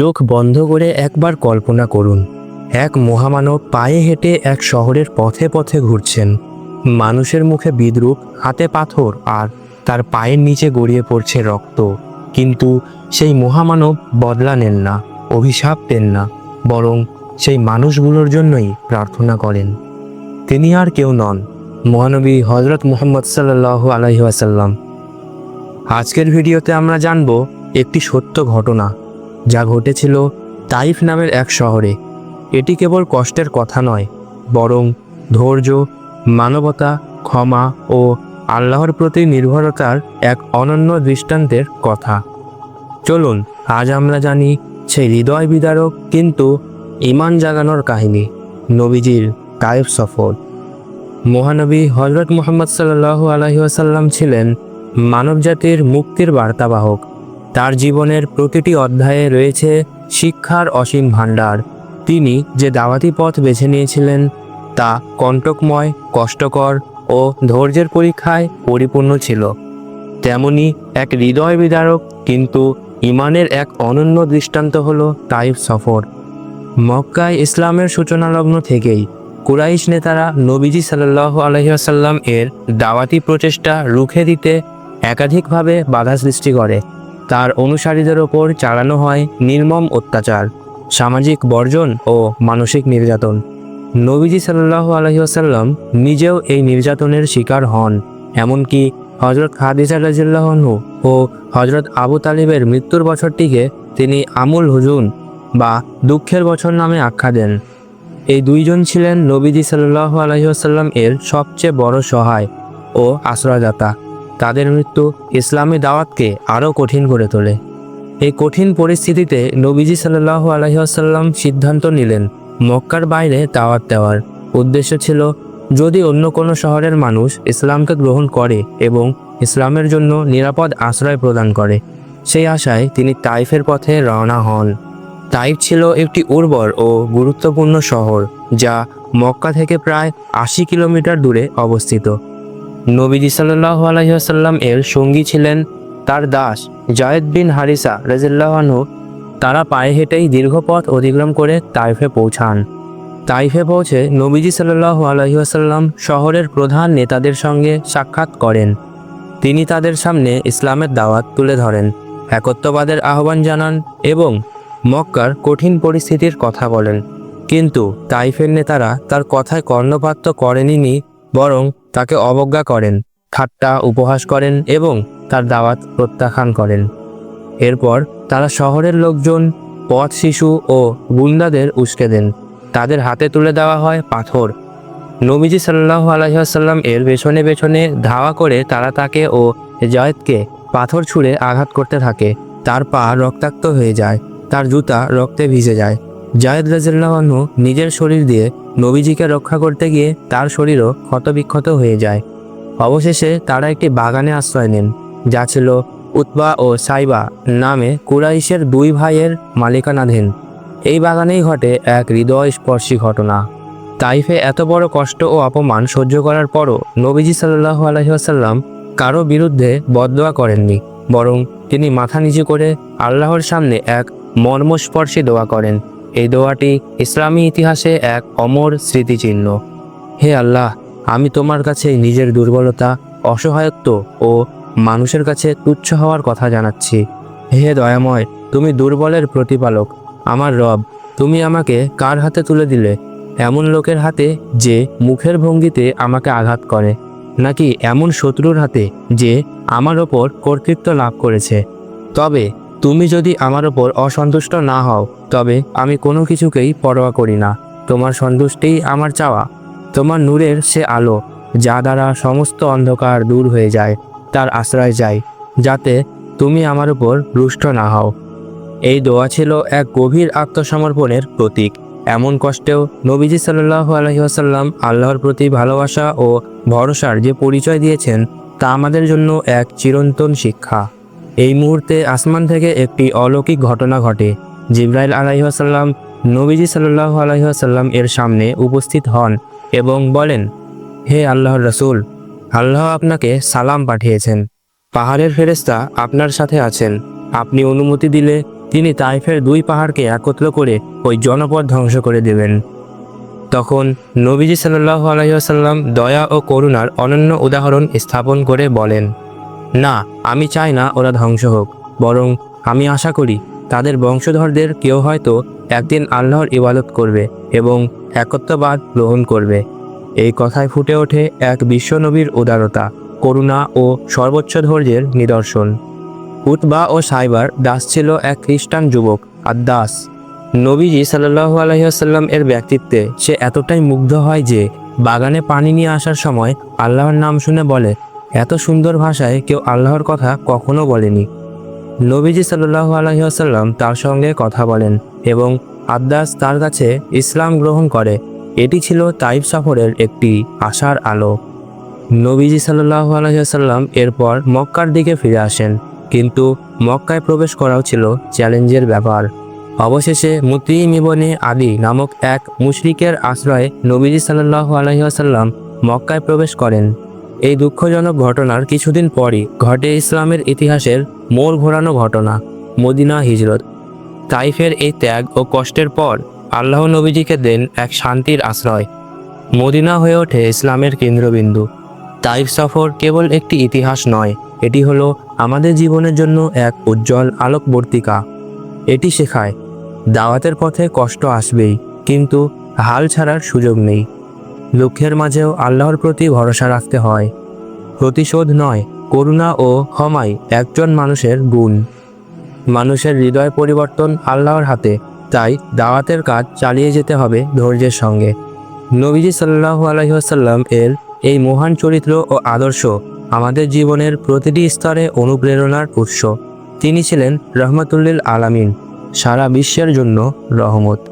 চোখ বন্ধ করে একবার কল্পনা করুন। এক মহামানব পায়ে হেঁটে এক শহরের পথে পথে ঘুরছেন। মানুষের মুখে বিদ্রুপ, হাতে পাথর আর তার পায়ের নিচে গড়িয়ে পড়ছে রক্ত। কিন্তু সেই মহামানব বদলা নেন না, অভিশাপ দেন না, বরং সেই মানুষগুলোর জন্যই প্রার্থনা করেন। তিনি আর কেউ নন, মহানবী হজরত মুহাম্মদ সাল্লাহ আলহিহাসাল্লাম আজকের ভিডিওতে আমরা জানব একটি সত্য ঘটনা। যা ঘটেছিল তাইফ নামের এক শহরে। এটি কেবল কষ্টের কথা নয়, বরং ধৈর্য, মানবতা, ক্ষমা ও আল্লাহর প্রতি নির্ভরতার এক অনন্য দৃষ্টান্তের কথা। চলুন, আজ আমরা জানি সেই হৃদয় বিদারক কিন্তু ইমান জাগানোর কাহিনী, নবীজির তাইফ সফর। মহানবী হজরত মুহাম্মদ সাল্লাহ আলহিহাসাল্লাম ছিলেন মানবজাতির মুক্তির বার্তাবাহক। তার জীবনের প্রতিটি অধ্যায়ে রয়েছে শিক্ষার অসীম ভাণ্ডার। তিনি যে দাওয়াতি পথ বেছে নিয়েছিলেন, তা কণ্টকময়, কষ্টকর ও ধৈর্যের পরীক্ষায় পরিপূর্ণ ছিল। তেমনি এক হৃদয় বিদারক কিন্তু ইমানের এক অনন্য দৃষ্টান্ত হল তাইফ সফর। মক্কায় ইসলামের সূচনালগ্ন থেকেই কুরাইশ নেতারা নবীজি সাল্লাহ আলহিহাসাল্লাম এর দাওয়াতি প্রচেষ্টা রুখে দিতে একাধিকভাবে বাধা সৃষ্টি করে। তার অনুসারীদের ওপর চালানো হয় নির্মম অত্যাচার, সামাজিক বর্জন ও মানসিক নির্যাতন। নবীজি সাল্লাহ আলহিহাসাল্লাম নিজেও এই নির্যাতনের শিকার হন, এমনকি হজরত হাদিসা রাজিল্লাহনু ও হজরত আবু তালিবের মৃত্যুর বছরটিকে তিনি আমুল হুজুন বা দুঃখের বছর নামে আখ্যা দেন। এই দুইজন ছিলেন নবীজি সাল্লাহ আলহিহাসাল্লাম এর সবচেয়ে বড় সহায় ও আশ্রয়দাতা। তাদের মৃত্যু ইসলামী দাওয়াতকে আরও কঠিন করে তোলে। এই কঠিন পরিস্থিতিতে নবীজি সাল্লাহ আলহিহাসাল্লাম সিদ্ধান্ত নিলেন মক্কার বাইরে দাওয়াত দেওয়ার। উদ্দেশ্য ছিল, যদি অন্য কোনো শহরের মানুষ ইসলামকে গ্রহণ করে এবং ইসলামের জন্য নিরাপদ আশ্রয় প্রদান করে, সেই আশায় তিনি তাইফের পথে রওনা হন। তাইফ ছিল একটি উর্বর ও গুরুত্বপূর্ণ শহর, যা মক্কা থেকে প্রায় আশি কিলোমিটার দূরে অবস্থিত। নবীজি সাল্লাহ আলহিহাসাল্লাম এর সঙ্গী ছিলেন তার দাস জায়েদ বিন হারিসা রাজিল্লাহানু তারা পায়ে হেঁটেই দীর্ঘ পথ অতিক্রম করে তাইফে পৌঁছান। তাইফে পৌঁছে নবীজি সাল্লাহ আলহিহাসাল্লাম শহরের প্রধান নেতাদের সঙ্গে সাক্ষাৎ করেন। তিনি তাদের সামনে ইসলামের দাওয়াত তুলে ধরেন, একত্ববাদের আহ্বান জানান এবং মক্কার কঠিন পরিস্থিতির কথা বলেন। কিন্তু তাইফের নেতারা তার কথায় কর্ণপাত তো করেনি বরং তাকে অবজ্ঞা করেন, ঠাট্টা উপহাস করেন এবং তার দাওয়াত প্রত্যাখ্যান করেন। এরপর তারা শহরের লোকজন, পথ শিশু ও গুন্ডাদের উস্কে দেন। তাদের হাতে তুলে দেওয়া হয় পাথর। নবীজি সাল্লাহ আলহিহাসাল্লাম এর পেছনে পেছনে ধাওয়া করে তারা তাকে ও জয়েদকে পাথর ছুঁড়ে আঘাত করতে থাকে। তার পা রক্তাক্ত হয়ে যায়, তার জুতা রক্তে ভিজে যায়। জায়েদ রাজিল্লাহনু নিজের শরীর দিয়ে নবীজিকে রক্ষা করতে গিয়ে তার শরীরও ক্ষতবিক্ষত হয়ে যায়। অবশেষে তারা একটি বাগানে আশ্রয় নেন, যা ছিল উতবা ও সাইবা নামে কুরাইশের দুই ভাইয়ের মালিকানাধীন। এই বাগানেই ঘটে এক হৃদয়স্পর্শী ঘটনা। তাইফে এত বড় কষ্ট ও অপমান সহ্য করার পরও নবীজি সাল্লাহ আলহিহাসাল্লাম কারও বিরুদ্ধে বদদোয়া করেননি, বরং তিনি মাথা নিচু করে আল্লাহর সামনে এক মর্মস্পর্শী দোয়া করেন। এই দোয়াটি ইসলামী ইতিহাসে এক অমর স্মৃতিচিহ্ন। হে আল্লাহ, আমি তোমার কাছে নিজের দুর্বলতা, অসহায়ত্ব ও মানুষের কাছে তুচ্ছ হওয়ার কথা জানাচ্ছি। হে দয়াময়, তুমি দুর্বলের প্রতিপালক, আমার রব, তুমি আমাকে কার হাতে তুলে দিলে? এমন লোকের হাতে যে মুখের ভঙ্গিতে আমাকে আঘাত করে, নাকি এমন শত্রুর হাতে যে আমার ওপর কর্তৃত্ব লাভ করেছে? তবে তুমি যদি আমার ওপর অসন্তুষ্ট না হও, তবে আমি কোনো কিছুকেই পরোয়া করি না। তোমার সন্তুষ্টিই আমার চাওয়া। তোমার নূরের সে আলো, যা দ্বারা সমস্ত অন্ধকার দূর হয়ে যায়, তার আশ্রয় যায়, যাতে তুমি আমার উপর রুষ্ট না হও। এই দোয়া ছিল এক গভীর আত্মসমর্পণের প্রতীক। এমন কষ্টেও নবীজি সাল্লাহ আলহিহাসাল্লাম আল্লাহর প্রতি ভালোবাসা ও ভরসার যে পরিচয় দিয়েছেন, তা আমাদের জন্য এক চিরন্তন শিক্ষা। এই মুহূর্তে আসমান থেকে একটি অলৌকিক ঘটনা ঘটে। জিব্রাইল আলাইহাসাল্লাম নবীজি সাল্লাহ আলহিহাসাল্লাম এর সামনে উপস্থিত হন এবং বলেন, হে আল্লাহর রসুল, আল্লাহ আপনাকে সালাম পাঠিয়েছেন। পাহাড়ের ফেরেস্তা আপনার সাথে আছেন। আপনি অনুমতি দিলে তিনি তাইফের দুই পাহাড়কে একত্র করে ওই জনপদ ধ্বংস করে দেবেন। তখন নবীজি সাল্লাহ আলহিহাসাল্লাম দয়া ও করুণার অনন্য উদাহরণ স্থাপন করে বলেন না, আমি চাই না ওরা ধ্বংস হোক, বরং আমি আশা করি তাদের বংশধরদের কেউ হয়তো একদিন আল্লাহর ইবাদত করবে এবং একত্ববাদ গ্রহণ করবে। এই কথায় ফুটে ওঠে এক বিশ্বনবীর উদারতা, করুণা ও সর্বোচ্চ ধৈর্যের নিদর্শন। উতবা ও সাইবার দাস ছিল এক খ্রিস্টান যুবক আর দাস নবীজি সাল্লাহু আলহিহাসাল্লাম এর ব্যক্তিত্বে সে এতটাই মুগ্ধ হয় যে বাগানে পানি নিয়ে আসার সময় আল্লাহর নাম শুনে বলে এত সুন্দর ভাষায় কেউ আল্লাহর কথা কখনো বলেনি। নবীজি সাল্লাহু আলহিহাসাল্লাম তার সঙ্গে কথা বলেন এবং আদ্দাস তার কাছে ইসলাম গ্রহণ করে। এটি ছিল তাইফ সফরের একটি আশার আলো। নবীজি সাল্লাহু আলহিহাসাল্লাম এরপর মক্কার দিকে ফিরে আসেন, কিন্তু মক্কায় প্রবেশ করাও ছিল চ্যালেঞ্জের ব্যাপার। অবশেষে মুতিম ইবনে আলী নামক এক মুশরিকের আশ্রয়ে নবীজি সাল্লাহু আলহিহাসাল্লাম মক্কায় প্রবেশ করেন। এই দুঃখজনক ঘটনার কিছুদিন পরই ঘটে ইসলামের ইতিহাসের মোড় ঘোরানো ঘটনা, মদিনা হিজরত। তাইফের এই ত্যাগ ও কষ্টের পর আল্লাহ নবীজিকে দেন এক শান্তির আশ্রয়। মদিনা হয়ে ওঠে ইসলামের কেন্দ্রবিন্দু। তাইফ সফর কেবল একটি ইতিহাস নয়, এটি হলো আমাদের জীবনের জন্য এক উজ্জ্বল আলোকবর্তিকা। এটি শেখায়, দাওয়াতের পথে কষ্ট আসবেই, কিন্তু হাল ছাড়ার সুযোগ নেই। লক্ষ্যের মাঝেও আল্লাহর প্রতি ভরসা রাখতে হয়। প্রতিশোধ নয়, করুণা ও ক্ষমাই একজন মানুষের গুণ। মানুষের হৃদয় পরিবর্তন আল্লাহর হাতে, তাই দাওয়াতের কাজ চালিয়ে যেতে হবে ধৈর্যের সঙ্গে। নবীজি সাল্লাহু আলহিহাসাল্লাম এর এই মহান চরিত্র ও আদর্শ আমাদের জীবনের প্রতিটি স্তরে অনুপ্রেরণার উৎস। তিনি ছিলেন রহমতুল্লিল আলামিন, সারা বিশ্বের জন্য রহমত।